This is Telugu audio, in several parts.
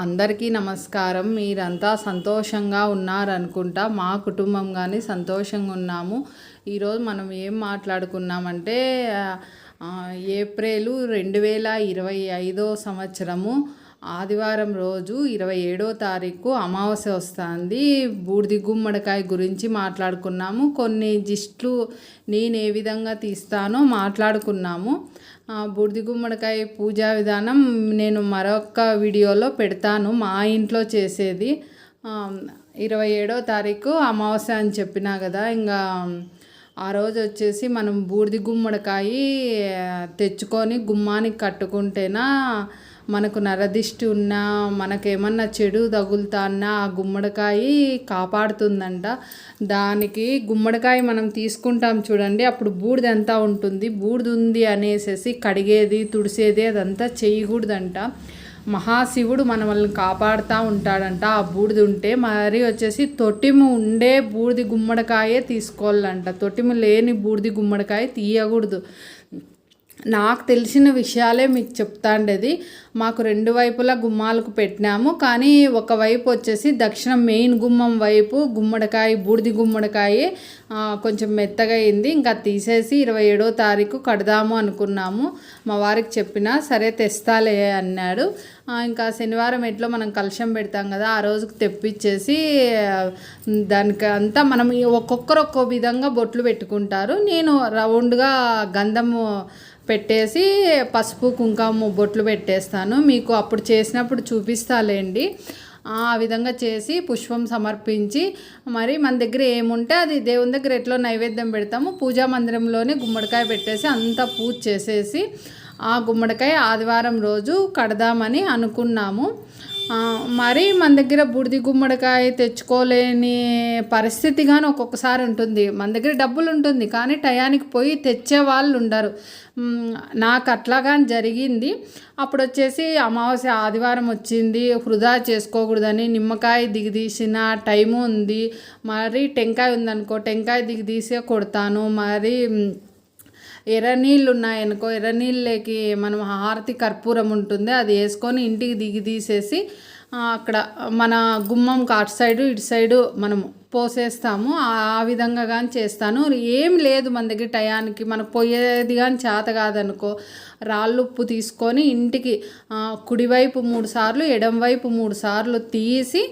అందరికీ నమస్కారం. మీరంతా సంతోషంగా ఉన్నారనుకుంటా మా కుటుంబం కానీ సంతోషంగా ఉన్నాము. ఈరోజు మనం ఏం మాట్లాడుకున్నామంటే ఏప్రిల్ రెండు వేల ఇరవై ఐదో సంవత్సరము ఆదివారం రోజు ఇరవై ఏడో తారీఖు అమావాస్య వస్తుంది. బూడిది గుమ్మడికాయ గురించి మాట్లాడుకున్నాము. కొన్ని జిస్ట్లు నేను ఏ విధంగా తీస్తానో మాట్లాడుకున్నాము. బూడిది గుమ్మడికాయ పూజా విధానం నేను మరొక వీడియోలో పెడతాను. మా ఇంట్లో చేసేది ఇరవై ఏడో తారీఖు అమావాస్య అని చెప్పినా కదా ఇంకా ఆ రోజు వచ్చేసి మనం బూడిది గుమ్మడికాయ తెచ్చుకొని గుమ్మానికి కట్టుకుంటేనా మనకు నరదిష్టి ఉన్నా మనకేమన్నా చెడు తగులుతా అన్నా ఆ గుమ్మడికాయ కాపాడుతుందంట. దానికి గుమ్మడికాయ మనం తీసుకుంటాం చూడండి అప్పుడు బూడిద అంతా ఉంటుంది బూడిద ఉంది అనేసేసి కడిగేది తుడిసేది అదంతా చేయకూడదంట. మహాశివుడు మనల్ని కాపాడుతూ ఉంటాడంట. ఆ బూడిద ఉంటే మరి వచ్చేసి తొటిము ఉండే బూడిది గుమ్మడికాయే తీసుకోవాలంట. తొటిము లేని బూడిది గుమ్మడికాయ తీయకూడదు. నాకు తెలిసిన విషయాలే మీకు చెప్తాండేది మాకు రెండు వైపులా గుమ్మాలకు పెట్టినాము. కానీ ఒక వైపు వచ్చేసి దక్షిణం మెయిన్ గుమ్మం వైపు గుమ్మడికాయ బూడిది గుమ్మడికాయ కొంచెం మెత్తగా అయింది. ఇంకా తీసేసి ఇరవై ఏడో తారీఖు కడదాము అనుకున్నాము. మా వారికి చెప్పినా సరే తెస్తాలే అన్నాడు. ఇంకా శనివారం ఎట్లో మనం కలశం పెడతాం కదా ఆ రోజుకి తెప్పించేసి దానికి అంతా మనం ఒక్కొక్కరు ఒక్కో విధంగా బొట్లు పెట్టుకుంటారు. నేను రౌండ్గా గంధము పెట్టేసి పసుపు కుంకుమ బొట్లు పెట్టేస్తాను. మీకు అప్పుడు చేసినప్పుడు చూపిస్తాలేండి. ఆ విధంగా చేసి పుష్పం సమర్పించి మరి మన దగ్గర ఏముంటే అది దేవుని దగ్గర ఎట్లో నైవేద్యం పెడతాము. పూజా మందిరంలోనే గుమ్మడికాయ పెట్టేసి అంతా పూజ చేసేసి ఆ గుమ్మడికాయ ఆదివారం రోజు కడదామని అనుకున్నాము. మరి మన దగ్గర బూడిది గుమ్మడికాయ తెచ్చుకోలేని పరిస్థితి కానీ ఒక్కొక్కసారి ఉంటుంది. మన దగ్గర డబ్బులు ఉంటుంది కానీ టయానికి పోయి తెచ్చే వాళ్ళు ఉండరు. నాకు అట్లాగాని జరిగింది. అప్పుడు వచ్చేసి అమావాస్య ఆదివారం వచ్చింది. వృధా చేసుకోకూడదని నిమ్మకాయ దిగదీసిన టైము ఉంది. మరి టెంకాయ ఉందనుకో టెంకాయ దిగదీసే కొడతాను. మరి ఎర్రనీళ్ళు ఎర్ర నీళ్ళు ఉన్నాయనుకో ఎర్ర నీళ్ళకి మనం హారతి కర్పూరం ఉంటుంది అది వేసుకొని ఇంటికి దిగి తీసేసి అక్కడ మన గుమ్మం అటు సైడు ఇటు సైడు మనము పోసేస్తాము. ఆ విధంగా కానీ చేస్తాను. ఏం లేదు మన దగ్గర టయానికి. మనకు పోయేది కానీ చేత కాదనుకో రాళ్ళు ఉప్పు తీసుకొని ఇంటికి కుడివైపు మూడు సార్లు ఎడం వైపు మూడు సార్లు తీసి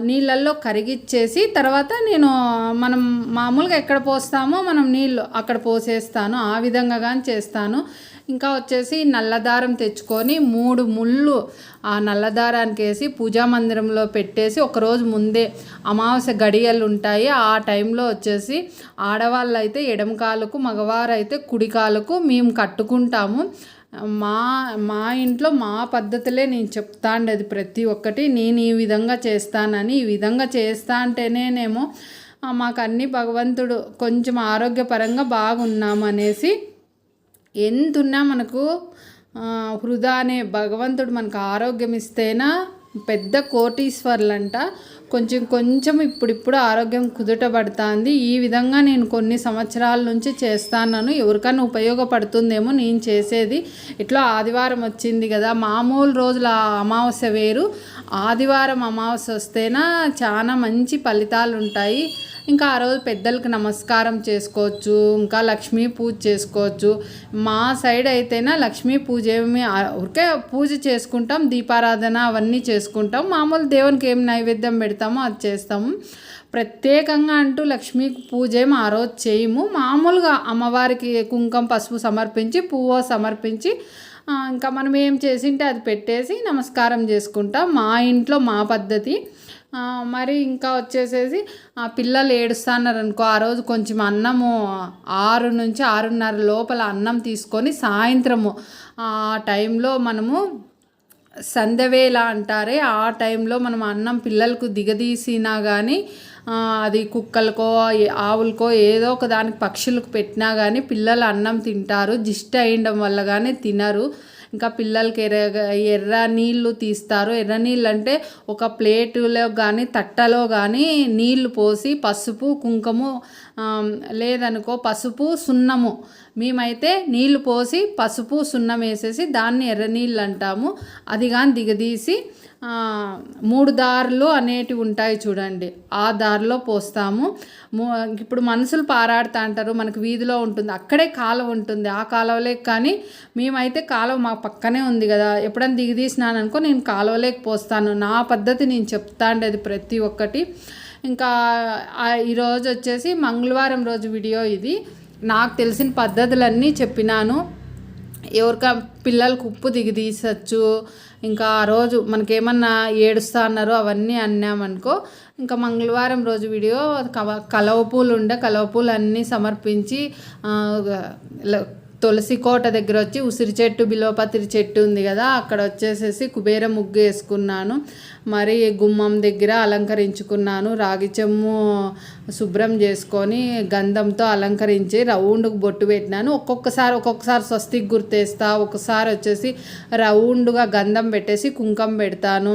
నీళ్ళల్లో కరిగిచ్చేసి తర్వాత నేను మనం మామూలుగా ఎక్కడ పోస్తామో మనం నీళ్ళు అక్కడ పోసేస్తాను. ఆ విధంగా కానీ చేస్తాను. ఇంకా వచ్చేసి నల్లదారం తెచ్చుకొని మూడు ముళ్ళు ఆ నల్లదారానికి వేసి పూజా మందిరంలో పెట్టేసి ఒకరోజు ముందే అమావాస్య గడియలు ఉంటాయి. ఆ టైంలో వచ్చేసి ఆడవాళ్ళు అయితే ఎడమ కాలుకు మగవారు అయితే కుడి కాలుకు మేము కట్టుకుంటాము. మా మా ఇంట్లో మా పద్ధతులే నేను చెప్తాండేది ప్రతి ఒక్కటి. నేను ఈ విధంగా చేస్తానని ఈ విధంగా చేస్తా అంటేనేనేమో మాకు అన్ని భగవంతుడు కొంచెం ఆరోగ్యపరంగా బాగున్నాం అనేసి ఎంతున్నా మనకు హృదా వృధా అనే భగవంతుడు మనకు ఆరోగ్యం ఇస్తేనా పెద్ద కోటీశ్వర్లంట. కొంచెం కొంచెం ఇప్పుడిప్పుడు ఆరోగ్యం కుదుటపడుతుంది. ఈ విధంగా నేను కొన్ని సంవత్సరాల నుంచి చేస్తాను ఎవరికైనా ఉపయోగపడుతుందేమో నేను చేసేది. ఇట్లా ఆదివారం వచ్చింది కదా. మామూలు రోజుల అమావాస్య వేరు. ఆదివారం అమావాస్య వస్తేనా చాలా మంచి ఫలితాలు ఉంటాయి ఇంకా ఆ రోజు పెద్దలకు నమస్కారం చేసుకోవచ్చు ఇంకా లక్ష్మీ పూజ చేసుకోవచ్చు. మా సైడ్ అయితేనా లక్ష్మీ పూజ ఏమి ఊరికే పూజ చేసుకుంటాం దీపారాధన అవన్నీ చేసుకుంటాం. మామూలు దేవునికి ఏం నైవేద్యం పెడతామో అది చేస్తాము ప్రత్యేకంగా అంటూ లక్ష్మీ పూజ ఏమి ఆ రోజు చేయము. మామూలుగా అమ్మవారికి కుంకుమ పసుపు సమర్పించి పువ్వు సమర్పించి ఇంకా మనం ఏం చేసింటే అది పెట్టేసి నమస్కారం చేసుకుంటాం. మా ఇంట్లో మా పద్ధతి. మరి ఇంకా వచ్చేసేసి ఆ పిల్లలు ఏడుస్తున్నారు అనుకో ఆ రోజు కొంచెం అన్నము ఆరు నుంచి ఆరున్నర లోపల అన్నం తీసుకొని సాయంత్రము ఆ టైంలో మనము సంధ్యవేళ అంటారే ఆ టైంలో మనం అన్నం పిల్లలకు దిగదీసినా కానీ అది కుక్కలకో ఆవులకో ఏదో ఒక దానికి పక్షులకు పెట్టినా కానీ పిల్లలు అన్నం తింటారు జిస్ట్ అయ్యడం వల్ల కానీ తినరు. ఇంకా పిల్లలకి ఎర్ర ఎర్ర నీళ్ళు తీస్తారు. ఎర్ర నీళ్ళు అంటే ఒక ప్లేటులో కానీ తట్టలో కానీ నీళ్ళు పోసి పసుపు కుంకుమ లేదనుకో పసుపు సున్నము. మేమైతే నీళ్ళు పోసి పసుపు సున్నం వేసేసి దాన్ని ఎర్ర నీళ్ళు అంటాము. అది కానీ దిగదీసి మూడు దారులు అనేటివి ఉంటాయి చూడండి. ఆ దారిలో పోస్తాము. ఇప్పుడు మనుషులు పారాడుతా అంటారు మనకు వీధిలో ఉంటుంది అక్కడే కాలువ ఉంటుంది. ఆ కాలువలేకి కానీ మేమైతే కాలువ మా పక్కనే ఉంది కదా. ఎప్పుడైనా దిగదీసినాను అనుకో నేను కాలువలేకి పోస్తాను. నా పద్ధతి నేను చెప్తా ఉండేది ప్రతి ఒక్కటి. ఇంకా ఈరోజు వచ్చేసి మంగళవారం రోజు వీడియో ఇది. నాకు తెలిసిన పద్ధతులన్నీ చెప్పినాను. ఎవరికా పిల్లలకు ఉప్పు దిగి తీసచ్చు. ఇంకా ఆ రోజు మనకేమన్నా ఏడుస్తా అన్నారో అవన్నీ అన్నామనుకో ఇంకా మంగళవారం రోజు వీడియో కలవ పూలు ఉండే కలవ పూలు అన్నీ సమర్పించి తులసి కోట దగ్గర వచ్చి ఉసిరి చెట్టు బిలోపతిరి చెట్టు ఉంది కదా అక్కడ వచ్చేసేసి కుబేర ముగ్గు వేసుకున్నాను. మరి గుమ్మం దగ్గర అలంకరించుకున్నాను. రాగి చెమ్ము శుభ్రం చేసుకొని గంధంతో అలంకరించి రౌండ్కి బొట్టు పెట్టినాను. ఒక్కొక్కసారి ఒక్కొక్కసారి స్వస్తికి గుర్తేస్తా. ఒకసారి వచ్చేసి రౌండ్గా గంధం పెట్టేసి కుంకం పెడతాను.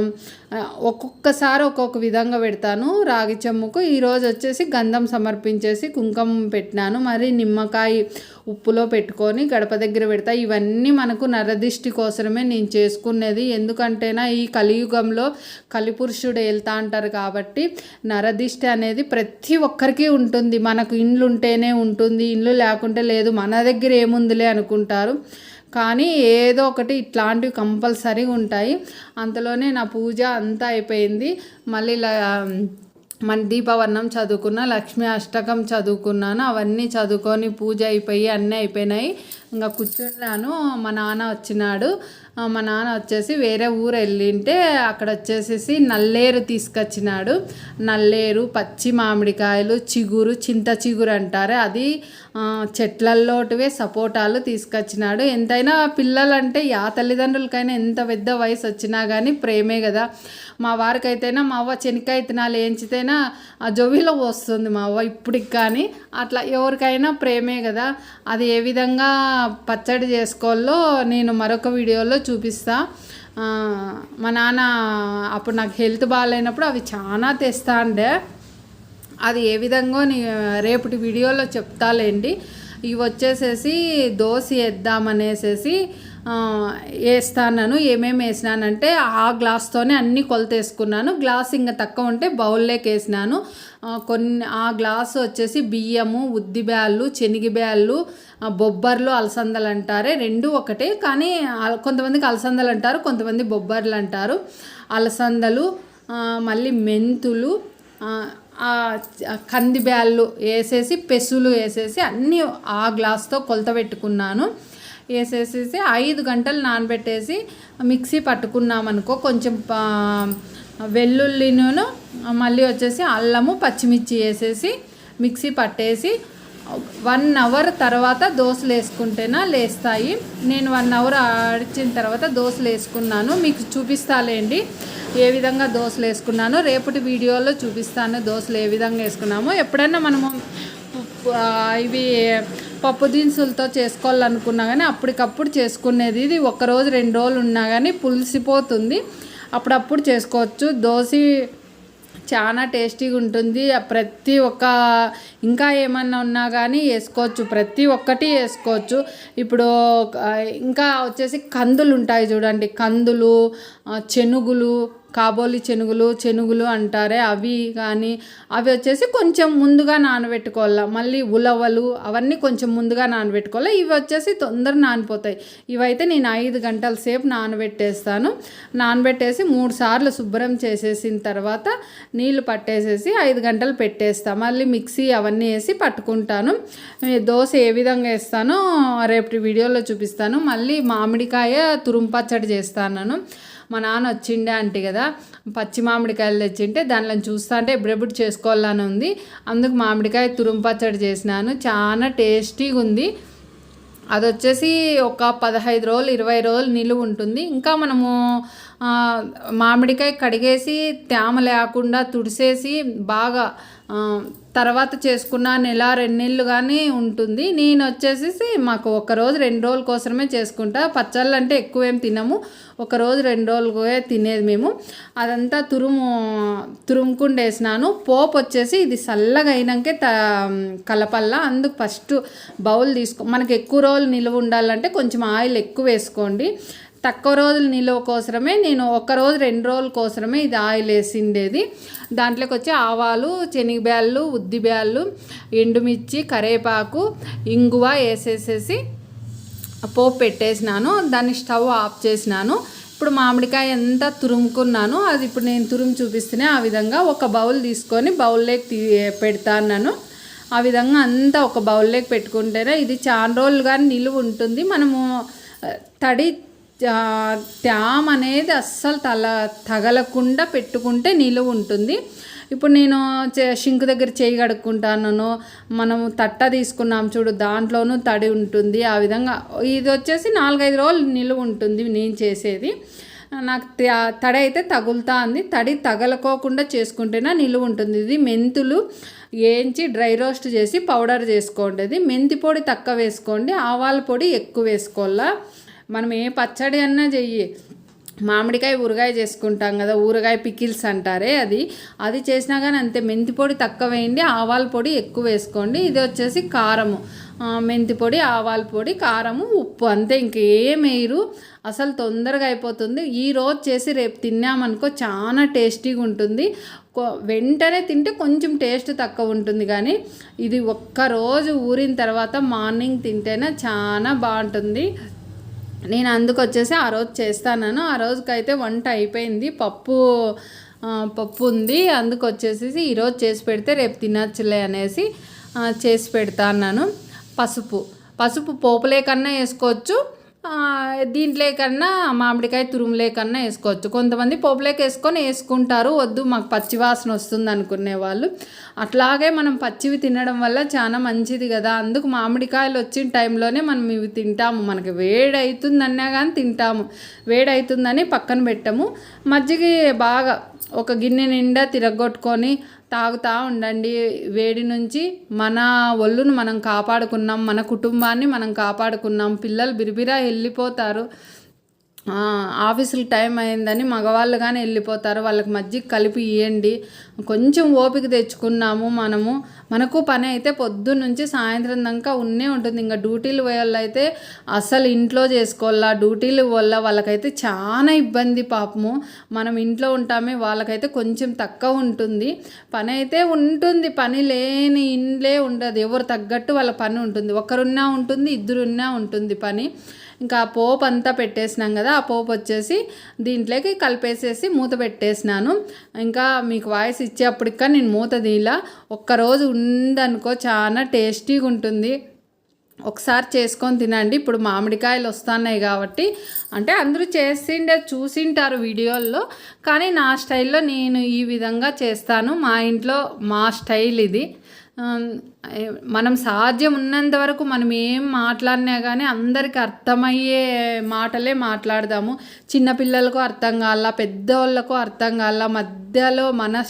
ఒక్కొక్కసారి ఒక్కొక్క విధంగా పెడతాను రాగి చెమ్ముకు. ఈరోజు వచ్చేసి గంధం సమర్పించేసి కుంకం పెట్టినాను. మరి నిమ్మకాయ ఉప్పులో పెట్టుకొని గడప దగ్గర పెడతా. ఇవన్నీ మనకు నరదిష్టి కోసమే నేను చేసుకునేది. ఎందుకంటేనా ఈ కలియుగంలో కలిపురుషుడు వెళ్తా అంటారు కాబట్టి నరదిష్టి అనేది ప్రతి ఒక్కరికి ఉంటుంది. మనకు ఇండ్లు ఉంటేనే ఉంటుంది. ఇండ్లు లేకుంటే లేదు. మన దగ్గర ఏముందిలే అనుకుంటారు. కానీ ఏదో ఒకటి ఇట్లాంటివి కంపల్సరీ ఉంటాయి. అంతలోనే నా పూజ అంతా అయిపోయింది. మళ్ళీ ఇలా మన దీపవర్ణం చదువుకున్న లక్ష్మీ అష్టకం చదువుకున్నాను. అవన్నీ చదువుకొని పూజ అయిపోయి అన్నీ అయిపోయినాయి. ఇంకా కూర్చున్నాను. మా నాన్న వచ్చినాడు. మా నాన్న వచ్చేసి వేరే ఊరు వెళ్ళింటే అక్కడ వచ్చేసేసి నల్లేరు తీసుకొచ్చినాడు. నల్లేరు పచ్చి మామిడికాయలు చిగురు చింత చిగురు అంటారు. అది చెట్లల్లోటివే సపోటాలు తీసుకొచ్చినాడు. ఎంతైనా పిల్లలంటే యా తల్లిదండ్రులకైనా ఎంత పెద్ద వయసు వచ్చినా కానీ ప్రేమే కదా. మా వారికైతేనా మా అవ్వ చెనికాయ తినాలి ఏంచితేనా ఆ జొవిలో వస్తుంది మా అవ్వ ఇప్పటికి కానీ. అట్లా ఎవరికైనా ప్రేమే కదా. అది ఏ విధంగా పచ్చడి చేసుకోవాలో నేను మరొక వీడియోలో చూపిస్తా. మా నాన్న అప్పుడు నాకు హెల్త్ బాగాలేనప్పుడు అవి చాలా తెస్తా ఉండే అది ఏ విధంగా నీ రేపటి వీడియోలో చెప్తాలేండి. ఇవి వచ్చేసేసి దోశ వేద్దామనేసేసి వేస్తాను ఏమేమి వేసినానంటే ఆ గ్లాస్తోనే అన్ని కొలత వేసుకున్నాను గ్లాస్ ఇంకా తక్కువ ఉంటే బౌల్లోకి వేసినాను. కొన్ని ఆ గ్లాసు వచ్చేసి బియ్యము ఉద్ది బ్యాళ్ళు బొబ్బర్లు అలసందలు అంటారే రెండు ఒకటే. కానీ కొంతమందికి అలసందలు అంటారు కొంతమంది బొబ్బర్లు అంటారు. అలసందలు మళ్ళీ మెంతులు కంది బ్యాళ్ళు వేసేసి పెసులు వేసేసి అన్నీ ఆ గ్లాస్తో కొలత పెట్టుకున్నాను. వేసేసేసి ఐదు గంటలు నానబెట్టేసి మిక్సీ పట్టుకున్నామనుకో కొంచెం వెల్లుల్లిను మళ్ళీ వచ్చేసి అల్లము పచ్చిమిర్చి వేసేసి మిక్సీ పట్టేసి వన్ అవర్ తర్వాత దోశలు వేసుకుంటేనా లేస్తాయి. నేను వన్ అవర్ ఆడిచిన తర్వాత దోశలు వేసుకున్నాను. మీకు చూపిస్తాలేండి ఏ విధంగా దోశలు వేసుకున్నాను. రేపటి వీడియోలో చూపిస్తాను దోశలు ఏ విధంగా వేసుకున్నాము. ఎప్పుడైనా మనము ఇవి పప్పు దినుసులతో చేసుకోవాలనుకున్నా కానీ అప్పటికప్పుడు చేసుకునేది ఇది. ఒకరోజు రెండు రోజులు ఉన్నా కానీ పులిసిపోతుంది. అప్పుడప్పుడు చేసుకోవచ్చు. దోశ చాలా టేస్టీగా ఉంటుంది. ప్రతి ఒక్క ఇంకా ఏమన్నా ఉన్నా కానీ వేసుకోవచ్చు. ప్రతి ఒక్కటి వేసుకోవచ్చు. ఇప్పుడు ఇంకా వచ్చేసి కందులు ఉంటాయి చూడండి. కందులు చెనుగులు కాబోలి చెనుగులు చెనుగులు అంటారే అవి కానీ అవి వచ్చేసి కొంచెం ముందుగా నానబెట్టుకోవాలా. మళ్ళీ ఉలవలు అవన్నీ కొంచెం ముందుగా నానబెట్టుకోవాలి. ఇవి వచ్చేసి తొందర నానిపోతాయి. ఇవైతే నేను ఐదు గంటల సేపు నానబెట్టేస్తాను. నానబెట్టేసి మూడు సార్లు శుభ్రం చేసేసిన తర్వాత నీళ్ళు పట్టేసేసి ఐదు గంటలు పెట్టేస్తాను మళ్ళీ మిక్సీ అవన్నీ వేసి పట్టుకుంటాను. దోశ ఏ విధంగా వేస్తానో రేపటి వీడియోలో చూపిస్తాను. మళ్ళీ మామిడికాయ తురుము పచ్చడి చేస్తాను. మా నాన్న వచ్చిండే అంటే కదా పచ్చి మామిడికాయలు తెచ్చింటే దానిలో చూస్తా అంటే ఎప్పుడెప్పుడు చేసుకోవాలని ఉంది. అందుకు మామిడికాయ తురుము పచ్చడి చేసినాను. చాలా టేస్టీగా ఉంది. అది వచ్చేసి ఒక పదహైదు రోజులు ఇరవై రోజులు నిలువ ఉంటుంది. ఇంకా మనము మామిడికాయ కడిగేసి తేమ లేకుండా తుడిసేసి బాగా తర్వాత చేసుకున్న నెల రెండు నెలలు కానీ ఉంటుంది. నేను వచ్చేసి మాకు ఒక రోజు రెండు రోజుల కోసమే చేసుకుంటా. పచ్చళ్ళు అంటే ఎక్కువ ఏం తినము. ఒక రోజు రెండు రోజులకే తినేది మేము. అదంతా తురుము తురుముకుండా వేసినాను. పోపు వచ్చేసి ఇది చల్లగా అయినాకే త కలపల్లా. అందుకు ఫస్ట్ బౌల్ తీసుకో మనకి ఎక్కువ రోజులు నిలువ ఉండాలంటే కొంచెం ఆయిల్ ఎక్కువ వేసుకోండి. తక్కువ రోజులు నిలువ కోసమే నేను ఒక రోజు రెండు రోజుల కోసమే ఇది ఆయిల్ వేసిండేది. దాంట్లోకి వచ్చి ఆవాలు శనగబ్యాళ్ళు ఉద్దిబ్యాళ్ళు ఎండుమిర్చి కరేపాకు ఇంగువ వేసేసేసి పోపు పెట్టేసినాను. దాన్ని స్టవ్ ఆఫ్ చేసినాను. ఇప్పుడు మామిడికాయ ఎంత తురుముకున్నాను అది ఇప్పుడు నేను తురుము చూపిస్తేనే ఆ విధంగా ఒక బౌల్ తీసుకొని బౌల్లోకి తీ పెడతాను ఆ విధంగా అంతా ఒక బౌల్లోకి పెట్టుకుంటేనే ఇది చాలా రోజులు కానీ నిలువ ఉంటుంది. మనము తడి ట్యామ్ అనేది అస్సలు తల తగలకుండా పెట్టుకుంటే నిలువ ఉంటుంది. ఇప్పుడు నేను చే- షింక్ దగ్గర చేయి కడుక్కుంటాను మనము తట్ట తీసుకున్నాం చూడు దాంట్లోనూ తడి ఉంటుంది. ఆ విధంగా ఇది వచ్చేసి నాలుగైదు రోజులు నిలువ ఉంటుంది నేను చేసేది. నాకు త- తడి అయితే తగులుతా ఉంది. తడి తగలకోకుండా చేసుకుంటేనే నిలువ ఉంటుంది. ఇది మెంతులు వేయించి డ్రై రోస్ట్ చేసి పౌడర్ చేసుకోండి. ఇది మెంతి పొడి తక్కువ వేసుకోండి. ఆవాల పొడి ఎక్కువ వేసుకోవాలా? మనం ఏ పచ్చడి అన్నా చెయ్యి. మామిడికాయ ఊరగాయ చేసుకుంటాం కదా ఊరగాయ పికిల్స్ అంటారే అది. అది చేసినా కానీ అంతే మెంతి పొడి తక్కువ వేయండి ఆవాల పొడి ఎక్కువ వేసుకోండి. ఇది వచ్చేసి కారము. మెంతి పొడి ఆవాల పొడి కారము ఉప్పు అంతే. ఇంకేం వేయరు అసలు తొందరగా అయిపోతుంది. ఈ రోజు చేసి రేపు తిన్నామనుకో చాలా టేస్టీగా ఉంటుంది. కొ- వెంటనే తింటే కొంచెం టేస్ట్ తక్కువ ఉంటుంది కానీ ఇది ఒక్క రోజు ఊరిన తర్వాత మార్నింగ్ తింటేనే చాలా బాగుంటుంది. నేను అందుకు వచ్చేసి ఆ రోజు చేస్తాను ఆ రోజుకైతే వంట అయిపోయింది. పప్పు పప్పు ఉంది. అందుకు వచ్చేసి ఈరోజు చేసి పెడితే రేపు తినచ్చులే అనేసి చేసి చేసి పెడతాను పసుపు. పసుపు పోపులే కన్నా వేసుకోవచ్చు. దీంట్లో కన్నా మామిడికాయ తురుములే కన్నా వేసుకోవచ్చు. కొంతమంది పోపులేక వేసుకొని వేసుకుంటారు. వద్దు మాకు పచ్చి వాసన వస్తుంది అనుకునే వాళ్ళు. అట్లాగే మనం పచ్చివి తినడం వల్ల చాలా మంచిది కదా. అందుకు మామిడికాయలు వచ్చిన టైంలోనే మనం ఇవి తింటాము. మనకి వేడి అవుతుందన్నా కానీ తింటాము. వేడి అవుతుందని పక్కన పెట్టము. మజ్జిగ బాగా ఒక గిన్నె నిండా తిరగొట్టుకొని తాగుతూ ఉండండి. వేడి నుంచి మన ఒళ్ళును మనం కాపాడుకున్నాం మన కుటుంబాన్ని మనం కాపాడుకున్నాం. పిల్లలు బిరిబిరా వెళ్ళిపోతారు. ఆఫీసులు టైం అయిందని మగవాళ్ళు కానీ వెళ్ళిపోతారు. వాళ్ళకి మజ్జిగ కలిపి ఇవ్వండి కొంచెం ఓపిక తెచ్చుకున్నాము మనము. మనకు పని అయితే పొద్దున్న నుంచి సాయంత్రం దాకా ఉన్నే ఉంటుంది. ఇంకా డ్యూటీలు పోయేవాళ్ళు అయితే అసలు ఇంట్లో చేసుకోవాలా డ్యూటీలు వల్ల వాళ్ళకైతే చాలా ఇబ్బంది పాపము. మనం ఇంట్లో ఉంటామే వాళ్ళకైతే కొంచెం తక్కువ ఉంటుంది. పని అయితే ఉంటుంది పని లేని ఇండ్లే ఉండదు. ఎవరు తగ్గట్టు వాళ్ళ పని ఉంటుంది. ఒకరున్నా ఉంటుంది ఇద్దరున్నా ఉంటుంది పని. ఇంకా ఆ పోపు అంతా పెట్టేసినాం కదా ఆ పోపు వచ్చేసి దీంట్లోకి కలిపేసేసి మూత పెట్టేసినాను. ఇంకా మీకు వాయిస్ ఇచ్చేప్పటికీ నేను మూత దీలా ఒక్కరోజు ఉందనుకో చాలా టేస్టీగా ఉంటుంది ఒకసారి చేసుకొని తినండి. ఇప్పుడు మామిడికాయలు వస్తున్నాయి కాబట్టి. అంటే అందరూ చేసిండే చూసింటారు వీడియోల్లో. కానీ నా స్టైల్లో నేను ఈ విధంగా చేస్తాను. మా ఇంట్లో మా స్టైల్ ఇది. మనం సాధ్యం ఉన్నంత వరకు మనం ఏం మాట్లాడినా కానీ అందరికి అర్థమయ్యే మాటలే మాట్లాడదాము. చిన్నపిల్లలకు అర్థం కాల పెద్దవాళ్ళకు అర్థం కాల మధ్యలో మన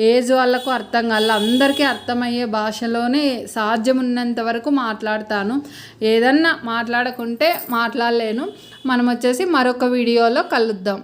ఏజ్ వాళ్ళకు అర్థం కాల అందరికీ అర్థమయ్యే భాషలోనే సాధ్యం ఉన్నంత వరకు మాట్లాడతాను. ఏదన్నా మాట్లాడకుంటే మాట్లాడలేను. మనం వచ్చేసి మరొక వీడియోలో కలుద్దాం.